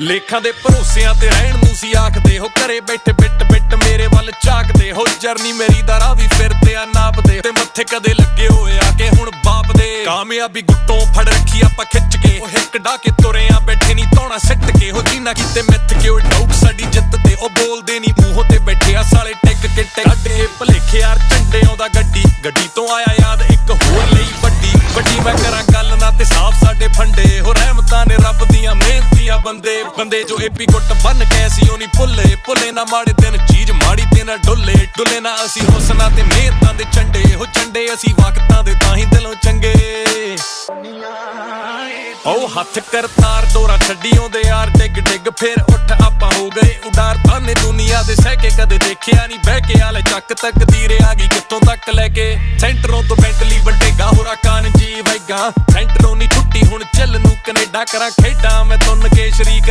ਲੇਖਾਂ ਦੇ ਭਰੋਸਿਆਂ ਤੇ ਰਹਿਣ ਨੂੰ ਸੀ ਆਖਦੇ ਹੋ, ਘਰੇ ਬੈਠੇ, ਬਿੱਟ ਬਿੱਟ, ਮੇਰੇ ਵੱਲ ਝਾਕਦੇ ਹੋ, ਜਰਨੀ ਮੇਰੀ ਦਾ ਰਾਹ ਵੀ ਫਿਰਦੇ ਆ ਨਾਪਦੇ, ਤੇ ਮੱਥੇ ਕਦੇ ਲੱਗੇ ਹੋਏ ਆ ਕੇ ਹੁਣ ਬਾਪ ਦੇ। ਕਾਮਯਾਬੀ ਗੁੱਟੋਂ ਫੜ ਰੱਖੀ ਆਪਾਂ ਖਿੱਚ ਕੇ, ਉਹ ਹਿੱਕ ਡਾ ਕੇ ਤੁਰੇ ਆ, ਬੈਠੇ ਨਹੀਂ ਧੌਣਾ ਸਿੱਟ ਕੇ ਹੋ ਜੀਨਾ ਕੀਤੇ ਮਿੱਥ ਕੇ, ਉਹ ਡਾਊਟ ਸਾਡੀ ਜਿੱਤ ਤੇ, ਉਹ ਬੋਲਦੇ ਨਹੀਂ ਮੂੰਹੋਂ ਤੇ ਬੈਠੇ ਆ, ਸਾਲੇ ਟਿਕ ਕੇ ਟੱਡ ਕੇ ਭਲੇਖੇ ਯਾਰ ਝੰਡੇ ਆਉਂਦਾ ਗੱਡੀ ਗੱਡੀ ਤੋਂ ਆਇਆ ਬੰਦੇ ਬੰਦੇ ਜੋ ਏਪੀ ਗੁੱਟ ਬੰਨ ਕੇ ਸੀ ਉਹ ਨਹੀਂ ਭੁੱਲੇ। ਭੁੱਲੇ ਨਾ ਮਾੜੇ ਦਿਨ, ਚੀਜ਼ ਮਾੜੀ ਤੇ ਨਾ ਡੁੱਲੇ। ਡੁੱਲੇ ਨਾ ਅਸੀਂ ਹੁਸਨਾਂ ਤੇ ਮਿਹਨਤਾਂ ਦੇ ਝੰਡੇ। ਹੋ ਝੰਡੇ ਅਸੀਂ ਵਕਤਾਂ ਦੇ ਤਾਂ ਹੀ ਦਿਲੋਂ ਚੰਗੇ। ਉਹ ਹੱਥ ਕਰਤਾਰ ਡੋਰਾ ਛੱਡੀ ਆਉਂਦੇ ਯਾਰ। ਡਿੱਗ ਡਿੱਗ, ਫਿਰ ਉੱਠ, ਆਪਾਂ ਹੋ ਗਏ ਉਡਾਰ। ਤਾਨੇ ਦੁਨੀਆ ਦੇ ਸਹਿ ਕੇ ਕਦੇ ਦੇਖਿਆ ਨਹੀਂ ਬਹਿ ਕੇ ਆਲੇ ਚੱਕ ਤੱਕ ਦੀਰੇ ਆ ਗਈ ਕਿੱਥੋਂ ਤੱਕ ਲੈ ਕੇ। ਸੈਂਟਰੋਂ ਤੋਂ ਬੈਂਟਲੀ ਵੱਡੇਗਾ ਹੋਰਾ ਹੁਣ ਚੱਲ ਨੂੰ ਕੈਨੇਡਾ ਕਰਾਂ ਖੇਡਾਂ ਮੈਂ ਤੁੰਨ ਕੇ ਸ਼ਰੀਕ